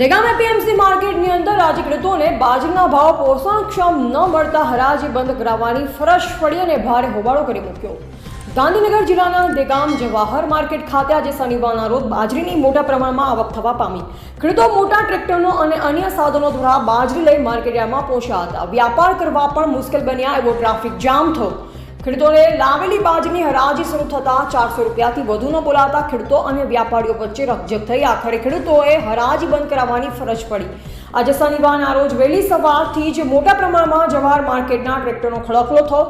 Degam APMC માર્કેટની અંદર આજે ખેડૂતોને બાજરીના ભાવ પોષણક્ષમ ન મળતા હરાજી બંધ કરાવવાની ફરજ પડી અને ભારે હોબાળો કરી મૂક્યો. ગાંધીનગર જિલ્લાના દેગામ જવાહર માર્કેટ ખાતે આજે શનિવારના રોજ બાજરીની મોટા પ્રમાણમાં આવક થવા પામી. ખેડૂતો મોટા ટ્રેક્ટરનો અને અન્ય સાધનો દ્વારા બાજરી લઈ માર્કેટયાર્ડમાં પહોંચ્યા હતા. વ્યાપાર કરવા પણ મુશ્કેલ બન્યા એવો ટ્રાફિક જામ થયો. ખેડૂતોને લાવેલી બાજની હરાજી શરૂ થતાં ચારસો રૂપિયાથી વધુ ન બોલાતા ખેડૂતો અને વ્યાપારીઓ વચ્ચે રકઝક થઈ. આખરે ખેડૂતોએ હરાજી બંધ કરાવવાની ફરજ પડી. આજે શનિવારના રોજ વહેલી સવારથી જ મોટા પ્રમાણમાં જવાહર માર્કેટના ટ્રેક્ટરનો ખળકલો થયો.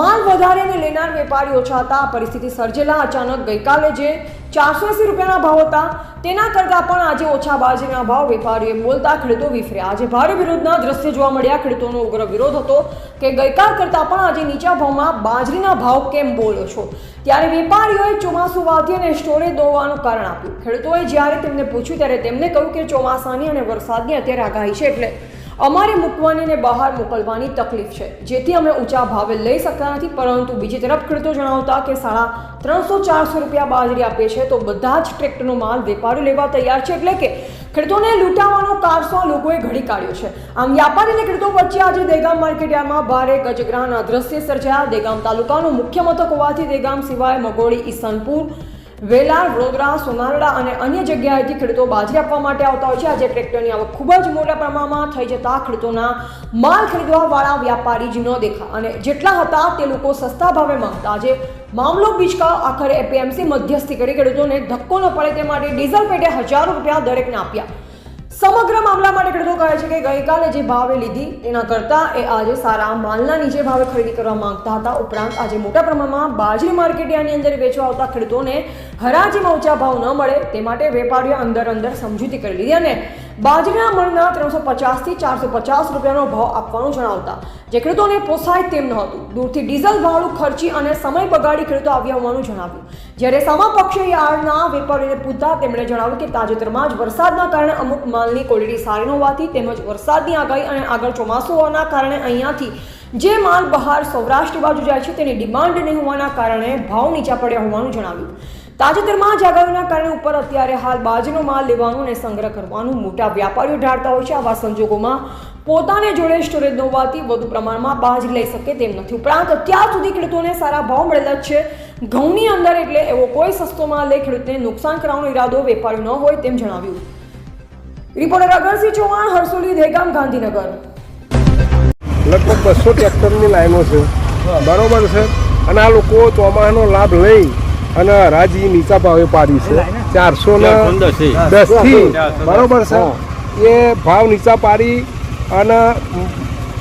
માલ વધારે લેનાર વેપારી ઓછા હતા. પરિસ્થિતિ સર્જેલા અચાનક ગઈકાલે જે ચારસો એંસી રૂપિયાના ભાવ હતા. તેના કરતાં પણ આજે ઓછા બાજરીના ભાવ વેપારીઓએ બોલતા ખેડૂતો વિફર્યા. આજે ભારે વિરોધના દ્રશ્ય જોવા મળ્યા. ખેડૂતોનો ઉગ્ર વિરોધ હતો કે ગઈકાલ કરતાં પણ આજે નીચા ભાવમાં બાજરીના ભાવ કેમ બોલો છો? ત્યારે વેપારીઓએ ચોમાસું વાધી અને સ્ટોરેજ દોવાનું કારણ આપ્યું. ખેડૂતોએ જ્યારે તેમને પૂછ્યું ત્યારે તેમને કહ્યું કે ચોમાસાની અને વરસાદની અત્યારે આગાહી છે એટલે અમારે મૂકવાની અને બહાર મોકલવાની તકલીફ છે. જેથી અમે ઊંચા ભાવે લઈ શકતા નથી, પરંતુ બીજી તરફ ખેડૂતો જણાવતા કે સાડા ત્રણસો ચારસો રૂપિયા બાજરી આપે છે, તો બધા જ ટ્રેક્ટરનો માલ વેપારીઓ લેવા તૈયાર છે, એટલે કે ખેડૂતોને લૂંટાવાનો કારસો લોકોએ ઘડી કાઢ્યો છે. આમ વ્યાપારી અને ખેડૂતો વચ્ચે આજે દેગામ માર્કેટયાર્ડમાં ભારે ગજગ્રહના દ્રશ્ય સર્જાયા. દેગામ તાલુકાનું મુખ્ય મથક હોવાથી દેગામ સિવાય મગોડી ઈસનપુર વેલાર, વડોદરા, સોનારડા અને અન્ય જગ્યાએથી ખેડૂતો બાજરી આપવા માટે આવતા હોય છે. આજે ટ્રેક્ટરની આવક ખૂબ જ મોટા પ્રમાણમાં થઈ જતા ખેડૂતોના માલ ખરીદવાવાળા વ્યાપારી જ ન દેખા અને જેટલા હતા તે લોકો સસ્તા ભાવે માંગતા. આજે મામલો બીચકા આખરે એપીએમસી મધ્યસ્થી કરી ખેડૂતોને ધક્કો ન પડે તે માટે ડીઝલ પેટે હજારો રૂપિયા દરેકને આપ્યા. સમગ્ર મામલા માટે ખેડૂતો કહે છે કે ગઈકાલે જે ભાવે લીધી, તેના કરતાં એ આજે સારા માલના નીચે ભાવે ખરીદી કરવા માંગતા હતા. ઉપરાંત આજે મોટા પ્રમાણમાં બાજરી માર્કેટિયાની અંદર વેચવા આવતા ખેડૂતોને હરાજીમાં ઊંચા ભાવ ન મળે, તે માટે વેપારીઓ અંદર અંદર સમજૂતી કરી લીધી અને બાજરીના મણના ત્રણસો પચાસથી ચારસો પચાસ રૂપિયાનો ભાવ આપવાનું જણાવતા. જે ખેડૂતોને પોસાય તેમ ન હતું. દૂરથી ડીઝલ, ભાડું, ખર્ચી અને સમય બગાડી ખેડૂતો આવ્યા હોવાનું જણાવ્યું. જ્યારે સામા પક્ષે યાર્ડના વેપારીને પૂછતા, તેમણે જણાવ્યું કે તાજેતરમાં જ વરસાદના કારણે અમુક માલની ક્વોલિટી સારી ન હોવાથી તેમજ વરસાદની આગાહી અને આગળ ચોમાસું હોવાના કારણે અહીંયાથી જે માલ બહાર સૌરાષ્ટ્ર બાજુ જાય છે, તેની ડિમાન્ડ નહીં હોવાના કારણે ભાવ નીચા પડ્યા હોવાનું જણાવ્યું. તાજેતરમાં જ કારણે ઉપર અત્યારે હાલ બાજનો માલ લેવાનું અને સંગ્રહ કરવાનું મોટા વ્યાપારીઓ ઢાળતા હોય છે. આવા સંજોગોમાં પોતાને જોડે સ્ટોરેજ ન હોવાથી વધુ પ્રમાણમાં બાજ લઈ શકે તેમ નથી. ઉપરાંત અત્યાર સુધી ખેડૂતોને સારા ભાવ મળેલા જ છે. ઘઉંની અંદર એટલે એવો કોઈ સસ્તો માલ લઈ ખેડૂતને નુકસાન કરવાનો ઈરાદો વેપારી ન હોય તેમ જણાવ્યું. રિપોર્ટર અગરસિંહ ચૌહાણ, હરસોલી દેગામ ગાંધીનગર. લગભગ બસો ટ્રેક્ટરની લાઈનો છે. બરોબર છે? અને આ લોકો ચોમાસાનો લાભ લઈ અને હરાજી નીચા ભાવે પાડી છે. ચારસો ને દસથી બરોબર છે. એ ભાવ નીચા પાડી અને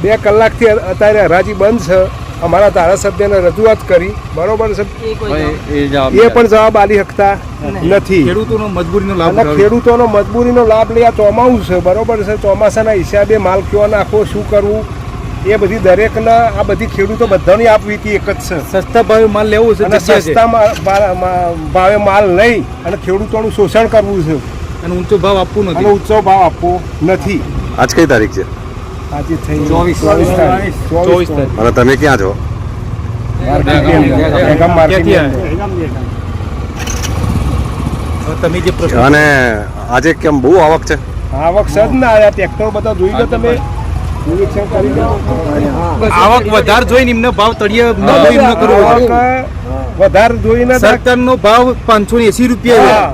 બે કલાકથી અત્યારે હરાજી બંધ છે. અમારા ધારાસભ્યને રજૂઆત કરી. બરોબર છે. એ પણ જવાબ આલી શકતા નથી. ખેડૂતોનો મજબૂરીનો લાભ. ખેડૂતોનો મજબૂરીનો લાભ લઈ આ ચોમાવું છે. બરોબર છે. ચોમાસાના હિસાબે માલ કયો નાખવો શું કરવું? એ બધી દરેકના આ બધી ખેડૂતો બધાની આપવીતી એક જ છે. સસ્તા ભાવે માલ લેવો છે અને સસ્તા ભાવે માલ લઈ અને ખેડૂતોનું શોષણ કરવું છે. અને ઊંચો ભાવ આપવું અને નથી ઊંચો ભાવ આપવો નથી. આજ કઈ તારીખ છે? આજે થઈ ચોવીસ. ચોવીસ. અને તમે ક્યાં છો? અને આજે કેમ બહુ આવક છે? આવક સજ ના આવ્યા ટ્રેક્ટર બધા જોઈ લો તમે. આવક વધારે જોઈને એમને ભાવ તળિયે ન જોઈ ન કરવો વધારે જોઈને સરકારનો ભાવ પાંચસો ને એસી રૂપિયા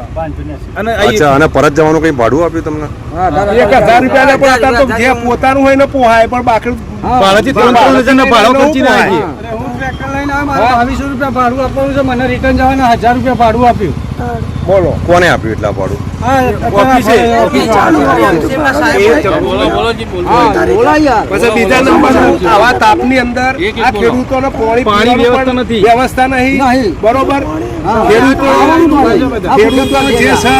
અને અચ્છા અને પરત જવાનું કઈ ભાડું આપ્યું તમને? એક હજાર રૂપિયા ને પણ અત્યારે તો જે પોતાનું હોય ને પોહાય પણ બાકી ભાડાથી ત્રણ ત્રણ હજારના ભાડો ખર્ચીને આવી હું ટ્રેક્ટર લઈને આવ્યો મારે બાવીસો રૂપિયા ભાડું આપવાનું છે મને રિટર્ન જવાના હજાર રૂપિયા ભાડું આપ્યું. બોલો કોને આપ્યું એટલા ભાડું? બીજા નંબર આવા તાપની અંદર આ ખેડૂતોને પાણી પાણી વ્યવસ્થા નથી. વ્યવસ્થા નહીં. નહીં. બરોબર? ખેડૂતો ખેડૂતો જે છે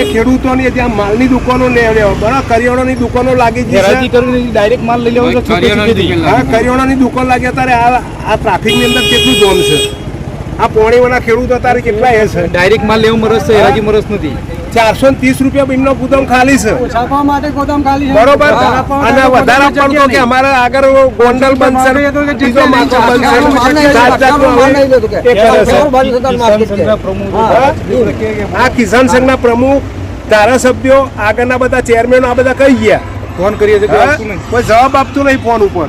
એ ખેડૂતોની જ્યાં માલની દુકાનો લેવો બરાબર? કરિયાણાની દુકાનો લાગી ગઈ ડાયરેક્ટ માલ લઈ છૂટે કરિયાણાની દુકાન લાગે અત્યારે આ આ ટ્રાફિકની અંદર કેટલું જોમ છે? આ પોણીવાળા ખેડૂતો અત્યારે કેટલા એ છે? ડાયરેક્ટ માલ લેવું મરસ છે હેરાજી મરસ નથી. ચારસો ને ત્રીસ રૂપિયા એમનો ગુદામ ખાલી છે. છાપવા માટે ગોદામ ખાલી છે. બરોબર? અને વધારે પડતો કે અમારે આગળ ગોંડલ બનશે બીજો માર્કેટ બનશે. આ કિસાન સંઘના પ્રમુખ ધારાસભ્યો આગળના બધા ચેરમેન આ બધા કહી ગયા? ફોન કરીએ છીએ? કોઈ જવાબ આપતું નહીં ફોન ઉપર?